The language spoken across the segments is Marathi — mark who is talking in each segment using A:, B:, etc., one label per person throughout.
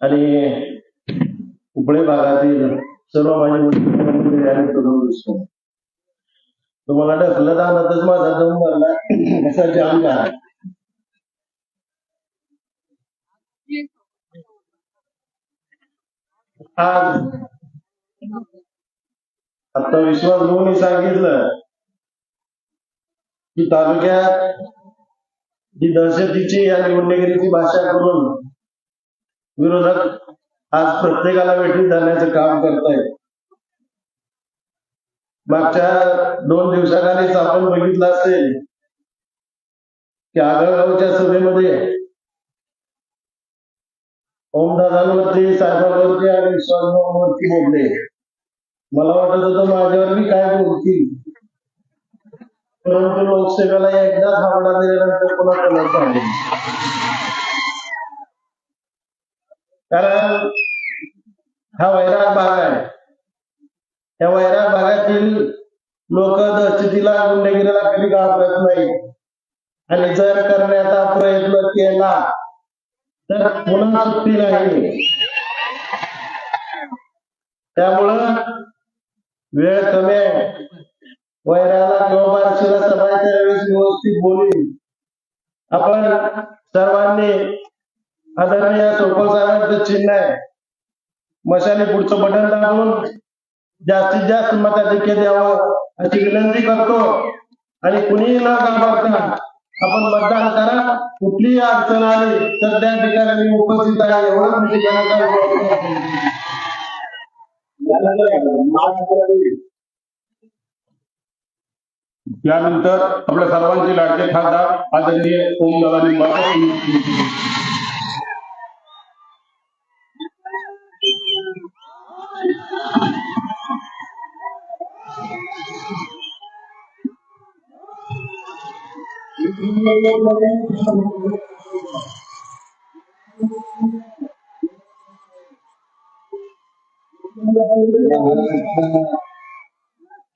A: आणि उपळे भागातील सर्व माझे मुली तुम्हाला ढकलत आणतच माझा दम भरला. असा जाम झाला आज आता विश्वास भाऊनी सांगितलं. की तालुक्यात जी दहशतीची आणि निवडणुकीची भाषा करून विरोधात आज प्रत्येकाला वेठी धरण्याचं काम करतायत. मागच्या दोन दिवसाखालीच आपण बघितलं असेल की आगळगावच्या सभेमध्ये ओमदादांवरती साहेबांवरती आणि विश्वासभावांवरती बोलले. मला वाटत होतं माझ्यावर मी काय बोलतील? परंतु लोकसेवेला एकदा थांबणार दिल्यानंतर पुन्हा कोणाचं कारण हा वैराग भाग आहे. त्या वैराग भागातील लोक दहशतीला गुंडगिरीला कधी घाबरत नाही आणि जर करण्याचा प्रयत्न केला तर पुन्हा सुट्टी नाही. त्यामुळं वेळ कमी आहे. वैराला किंवा बारशीला सभाच्या वेळेस व्यवस्थित बोली आपण सर्वांनी आदरणीय सोपल साहेबांचं चिन्ह आहे. मशाली पुढचं बटन दाबून जास्तीत जास्त मताधिक्य द्यावं अशी विनंती करतो. आणि कुणीही न घाबरता आपण मतदान करा. कुठलीही अडचण आली तर त्या ठिकाणी उपस्थित आहे एवढं मी ठिकाणी
B: त्यानंतर आपल्या सर्वांचे लाडके खासदार आदरणीय ओमदादा निंबाळकर.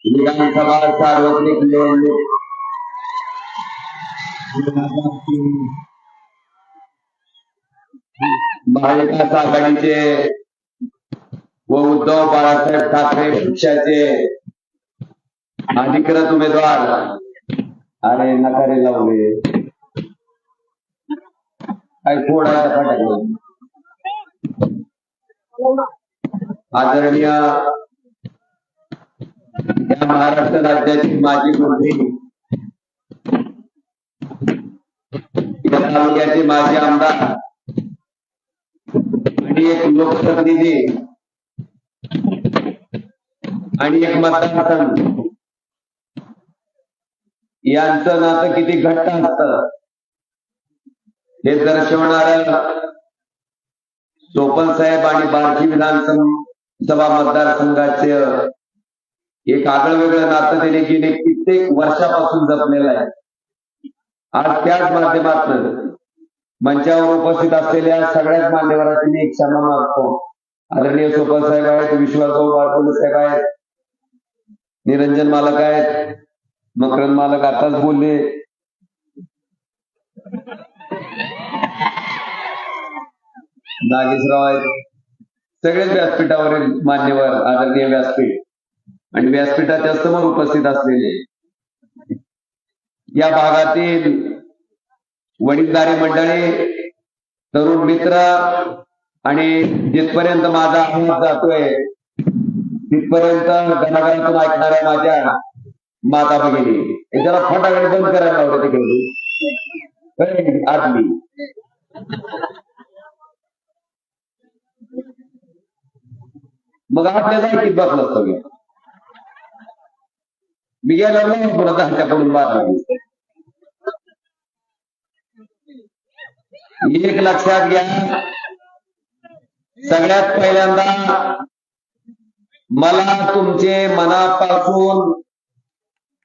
C: विधानसभा महाविकास आघाडीचे व उद्धव बाळासाहेब ठाकरे पक्षाचे अधिकृत उमेदवार अरे नकारे लावले काही फोडायला फटाके आदरणीय या महाराष्ट्र राज्याची माजी मंत्री या तालुक्याचे माजी आमदार आणि एक लोकप्रतिनिधी आणि एक मतदारसंघ. यांचं नातं किती घट्ट असत. हे दर्शवणार सोपल साहेब आणि बार्शी विधानसभा मतदारसंघाचे एक आगळं वेगळं नातं त्याने गेले कित्येक वर्षापासून जपलेलं आहे. आज त्याच माध्यमातून मंचावर उपस्थित असलेल्या सगळ्याच मान्यवरांची मी एक क्षमा मागतो. आदरणीय सोपन साहेब आहेत विश्वासभाऊ बाळबोले साहेब आहेत निरंजन मालक आहेत मकरंद मालक आताच बोलले. नागेशराव आहेत. सगळेच व्यासपीठावरील मान्यवर आदरणीय व्यासपीठ. आणि व्यासपीठाच्या समोर उपस्थित असलेले. या भागातील वडीलधारी मंडळी तरुण मित्र आणि जिथपर्यंत माझा आवाज जातोय तिथपर्यंत घनाघनातून ऐकणाऱ्या माझ्या माता भगिनी हे जरा फटाकडे बंद करायला लावलं तिकडे आदमी। मग आपल्या जायकीत बसलं सगळं मी गेलो नाही पुन्हा दहाच्याकडून बारा एक लक्षात घ्या सगळ्यात पहिल्यांदा मला तुमचे मनापासून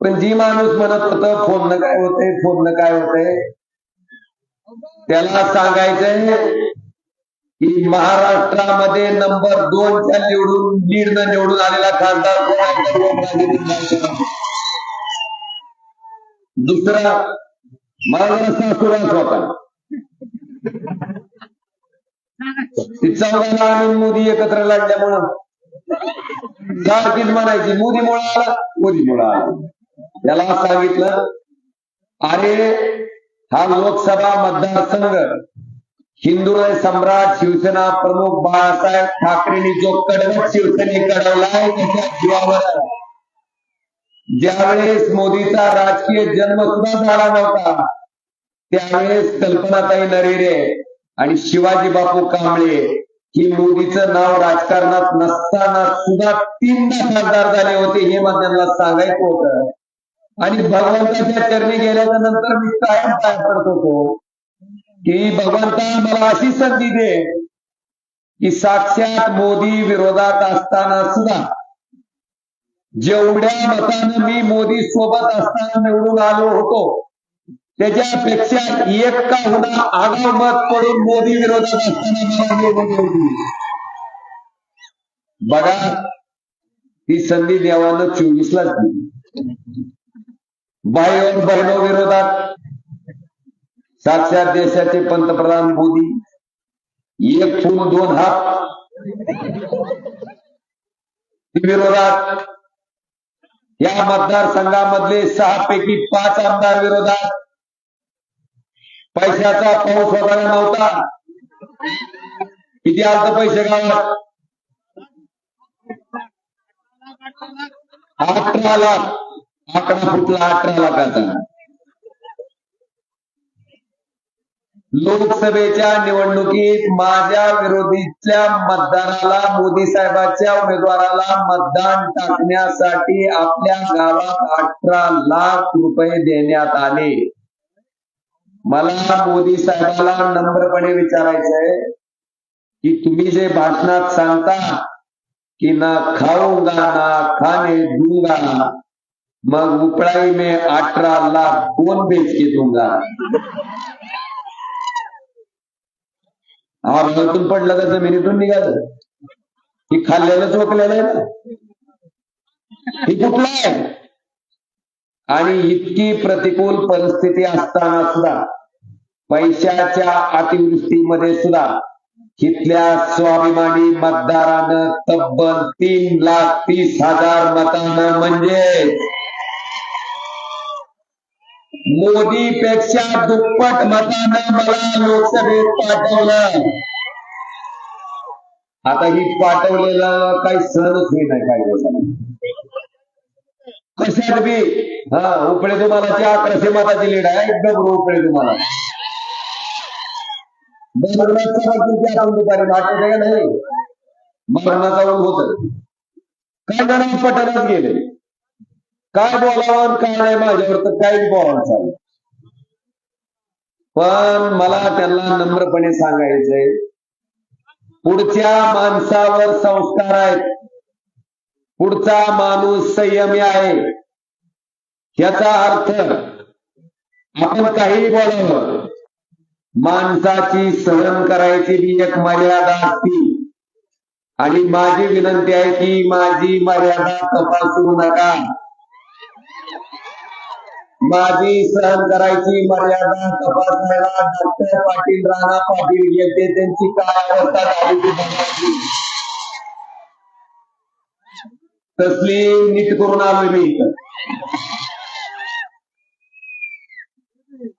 C: पण जी माणूस म्हणत होत फोन काय होतंय फोन काय होतंय? त्याला सांगायचंय की महाराष्ट्रामध्ये नंबर दोनच्या निवडून लीडनं निवडून आलेला खासदार दुसरा माझा जरा होता. ती आणून मोदी एकत्र लढल्यामुळं. सारखीच म्हणायची मोदी मुळे आला मोदी मुळा आला. त्याला सांगितलं? अरे हा लोकसभा मतदारसंघ हिंदुराय सम्राट शिवसेना प्रमुख बाळासाहेब ठाकरेंनी जो कडवत शिवसेने कडवलाय त्याच्या जीवावर ज्यावेळेस मोदीचा राजकीय जन्म सुद्धा झाला नव्हता त्यावेळेस कल्पनाताई नरेरे आणि शिवाजी बापू कांबळे ही मोदीचं नाव राजकारणात नसताना सुद्धा तीनदा खासदार झाले होते हे मला त्यांना सांगायचं होतं. आणि भगवंताच्या चरणी गेल्याच्यानंतर मी कायम काय पडत होतो की भगवंता मला अशी संधी दे की साक्षात मोदी विरोधात असताना सुद्धा जेवढ्या मतानं मी मोदी सोबत असताना निवडून आलो होतो त्याच्यापेक्षा एक का होणार आगाव मत पडून मोदी विरोधात असताना बघा ही संधी देवानं चोवीसलाच दिली. भाई और बहिणो विरोधात साक्षात देशाचे पंतप्रधान मोदी एक फूल दोन हात. विरोधात या मतदारसंघामधले सहा पैकी पाच आमदार विरोधात. पैशाचा पाऊस वगैरे नव्हता. किती आलत पैसे गावात? अठरा लाख. आकडा फुटला अठरा लाखाचा. लोकसभेच्या निवडणुकीत माझ्या विरोधीच्या मतदाराला मोदी साहेबांच्या उमेदवाराला मतदान टाकण्यासाठी आपल्या गावात अठरा लाख रुपये देण्यात आले. मला मोदी साहेबाला नम्रपणे विचारायचंय की तुम्ही जे भाषणात सांगता की ना खाऊंगा ना खाणे दूंगा मग उपड़ाई में अठारह लाख कौन बेच के दूंगा। आभाळातून पडलं का जमिनीतून निघालं ही खाल्लेलं चोकलेलं आहे ना ही कुठलं आहे आणि इतकी प्रतिकूल परिस्थिती असताना सुद्धा पैशाच्या अतिवृष्टीमध्ये सुद्धा इथल्या स्वाभिमानी मतदारानं तब्बल तीन लाख तीस हजार मतांना म्हणजे मोदी पेक्षा दुप्पट मतानं मला लोकसभेत पाठवलं. आता ही पाठवलेला काही सहनच नाही काही दिवसांनी कशात बी? हा उपळे तुम्हाला अकराशे मताची लीड आहे. एकदम उपळे तुम्हाला. मरणाचा ऊन होत काय जण पटायलाच गेले. काय बोलावं काय नाही माझ्यावर तर काहीच बोलावं चालेल पण मला त्यांना नम्रपणे सांगायचंय पुढच्या माणसावर संस्कार आहेत. पुढचा माणूस संयमी आहे. याचा अर्थ आपण काही बोलावं. माणसाची सहन करायची ही एक मर्यादा असती. आणि माझी विनंती आहे की माझी मर्यादा तपासू नका. माझी सहन करायची, मर्यादा तपासायला डॉक्टर पाटील राणा पाटील येते, त्यांची काय अवस्था झाली तसली नीट करून आलोय मी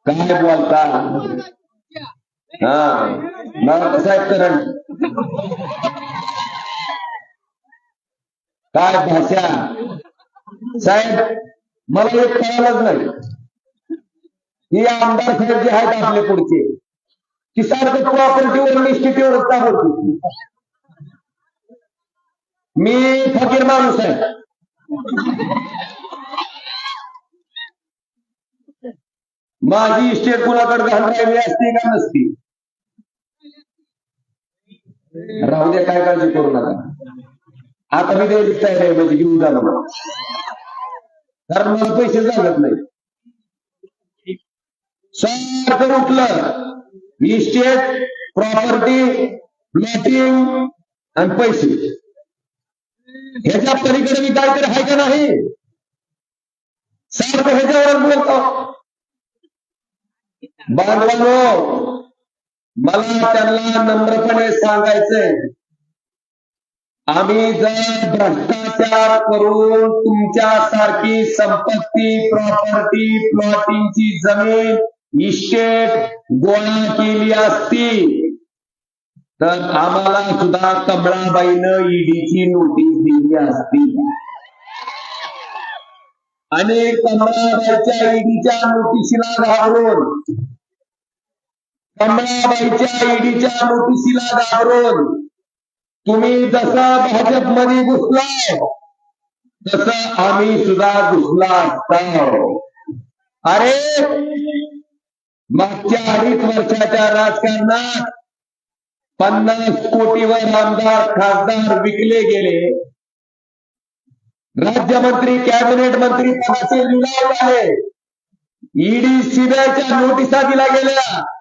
C: काय बोलता? हा करंट काय भाषा? साहेब मला एक कळालंच नाही. हे आमदार साहेब जे आहेत आपले पुढचे. की सारखं प्रॉपर्टीवर इन्स्टिट्यूटवरच का बोलते मी फकीर माणूस आहे. माझी इस्टेट कुणाकडे घाण राहिली असती का नसती? राहू द्या काय काळजी करू नका. आता मी द्यायची तयार आहे म्हणजे घेऊन जा कारण मला पैसे झालत नाही. सारखं उठलं. इस्टेट प्रॉपर्टी प्लॉटिंग आणि पैसे. ह्याच्या पलीकडे मी काहीतरी आहे का नाही? सारखं ह्याच्यावर बोलतो. बांधवानो मला त्यांना नम्रपणे सांगायचंय. आम्ही जर भ्रष्टाचार करून तुमच्या सारखी संपत्ती प्रॉपर्टी प्लॉटिंगची जमीन इस्टेट गोळा केली असती तर आम्हाला सुद्धा कमळाबाईनं ईडीची नोटीस दिली असती. आणि कमळाबाईच्या ईडीच्या नोटिशीला घाबरून कमळाबाईच्या ईडीच्या नोटिशीला घाबरून तुम्ही जसा भाजपमध्ये घुसलाय तसं आम्ही सुद्धा घुसला असतो. अरे मागच्या अडीच वर्षाच्या राजकारणात पन्नास कोटीवर आमदार खासदार विकले गेले. राज्यमंत्री कॅबिनेट मंत्री पदाचे लिलाव आहे. ईडी सीबीआयच्या नोटिसा दिल्या गेल्या.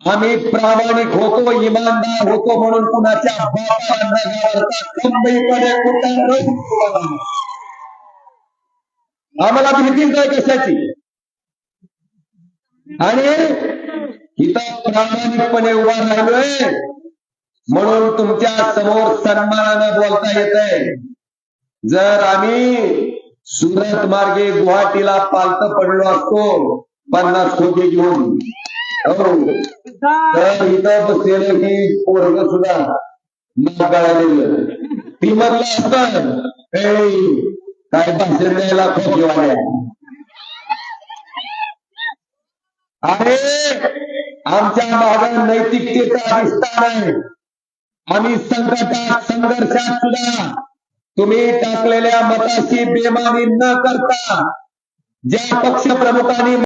C: आम्ही प्रामाणिक होतो इमानदार होतो म्हणून कुणाच्या आम्हाला भीतीच आहे कशाची? आणि इथं प्रामाणिकपणे उभा राहिलोय म्हणून तुमच्यासमोर सन्मानानं बोलता येत आहे जर आम्ही सुरत मार्गे गुवाहाटीला पालत पडलो असतो पन्नास कोटी घेऊन तर इथं बसलेलं की पोरग सुद्धा नाक गळालेलं ती म्हणलं असतं "ए, काय भाषण द्यायला अरे आमच्या माग नैतिकतेचा अधिष्ठान आहे. आम्ही संकटात संघर्षात सुद्धा तुम्ही टाकलेल्या मताशी बेमानी न करता ज्या पक्ष प्रमुखांनी